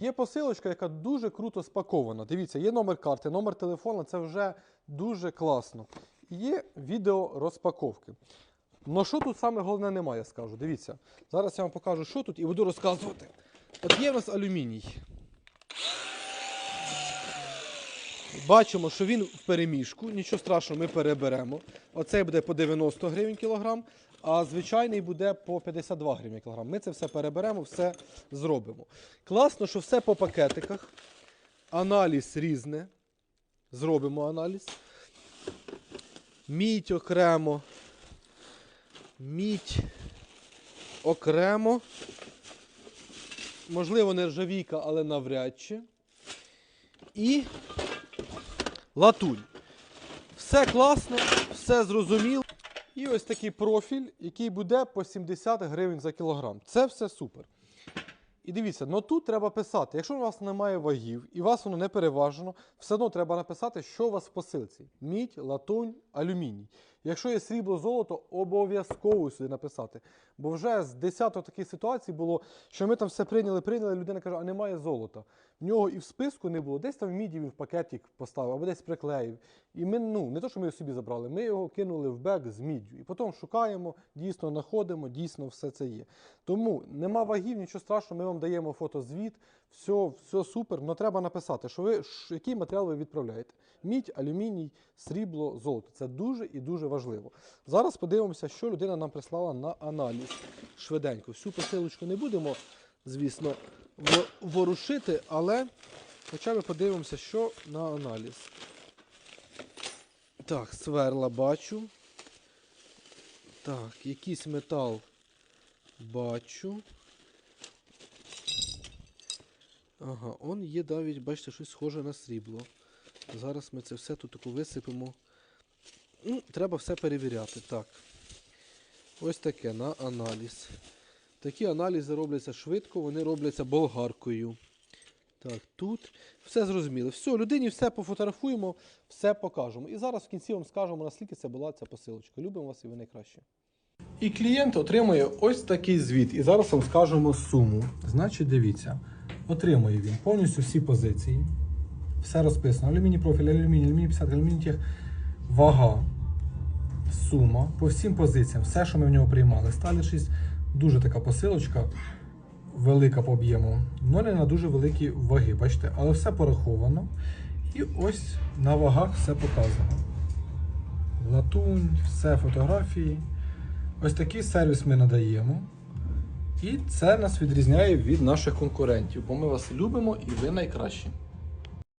Є посилочка, яка дуже круто спакована. Дивіться, є номер карти, номер телефона, це вже дуже класно. Є відео розпаковки. Ну що тут саме головне немає, скажу. Дивіться. Зараз я вам покажу, що тут, і буду розказувати. От є в нас алюміній. Бачимо, що він в переміжку, нічого страшного, ми переберемо. Оцей буде по 90 гривень кілограм, а звичайний буде по 52 гривні кілограм. Ми це все переберемо, все зробимо. Класно, що все по пакетиках. Аналіз різне. Зробимо аналіз. Мідь окремо. Мідь окремо. Можливо, нержавійка, але навряд чи. І латунь. Все класно, все зрозуміло. І ось такий профіль, який буде по 70 гривень за кілограм. Це все супер. І дивіться, ну тут треба писати. Якщо у вас немає вагів і вас воно не переважено, все одно треба написати, що у вас в посилці: мідь, латунь, алюміній. Якщо є срібло, золото, обов'язково сюди написати. Бо вже з десяток таких ситуацій було, що ми там все прийняли, прийняли, людина каже, а немає золота. В нього і в списку не було. Десь там в міді він в пакетик поставив, або десь приклеїв. І ми, ну, не то, що ми його собі забрали, ми його кинули в бек з міддю. І потім шукаємо, дійсно знаходимо, дійсно все це є. Тому нема вагів, нічого страшного, ми вам даємо фотозвіт, все, все супер. але треба написати, що ви який матеріал ви відправляєте. Мідь, алюміній, срібло, золото. Це дуже і дуже важливо. Зараз подивимося, що людина нам прислала на аналіз. Швиденько. Всю посилочку не будемо, звісно, ворушити, але хоча б подивимося, що на аналіз. Так, сверла бачу. Так, якийсь метал бачу. Ага, он є навіть, бачите, щось схоже на срібло. Зараз ми це все тут висипемо. Ну, треба все перевіряти. Так. Ось таке на аналіз. Такі аналізи робляться швидко, вони робляться болгаркою. Так, тут все зрозуміло. Все, людині все пофотографуємо, все покажемо. І зараз в кінці вам скажемо, наскільки це була ця посилочка. Любимо вас і ви найкраще. І клієнт отримує ось такий звіт. І зараз вам скажемо суму. Значить, дивіться, отримує він повністю всі позиції. Все розписано. Алюміній профіль, алюміній, алюміній 50, алюміній тех, вага, сума по всім позиціям, все, що ми в нього приймали. Сталі 6, дуже така посилочка, велика по об'єму. Ну, не на дуже великі ваги, бачите, але все пораховано. І ось на вагах все показано. Латунь, все фотографії. Ось такий сервіс ми надаємо. І це нас відрізняє від наших конкурентів, бо ми вас любимо і ви найкращі.